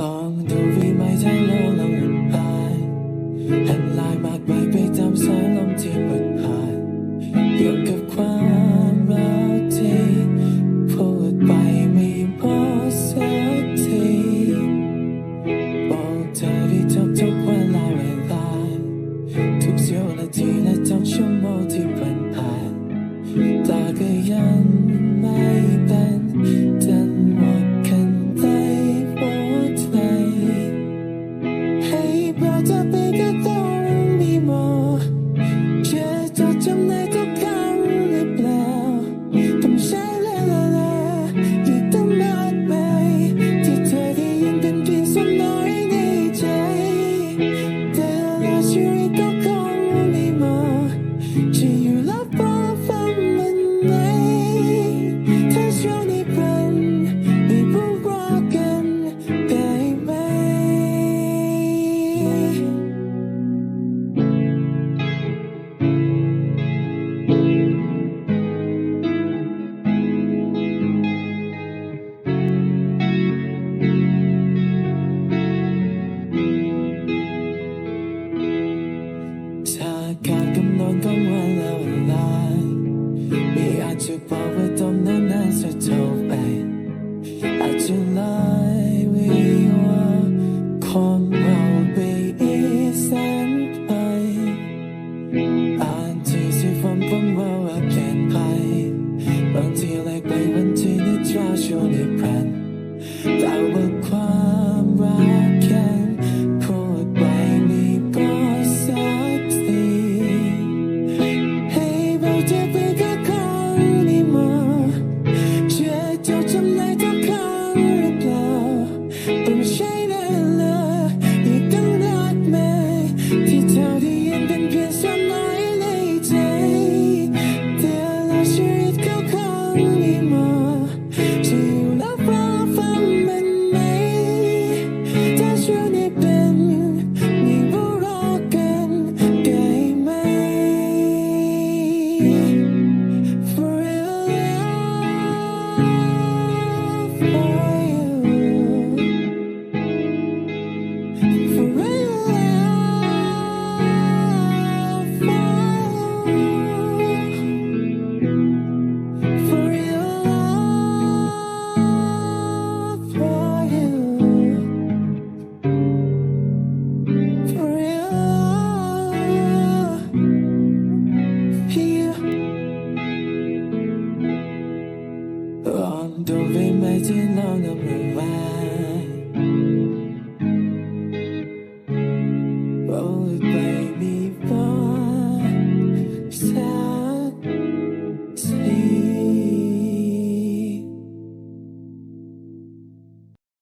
ลองดูวีไหมถ้าเราเราอึดอายแห่ลายมากมายไปตามสายลมที่พัดผ่านเกี่ยวกับความรักที่พูดไปไม่พอสักทีบอกเธอได้ทุกทุกเวลาเวลาทุกเสี้ยวนาทีและทุกชั่วโมงที่ผ่านผ่านตาก็ยังไม่เป็น 가끔 넌 강화 องดูไปไหที่น้องกำลังมา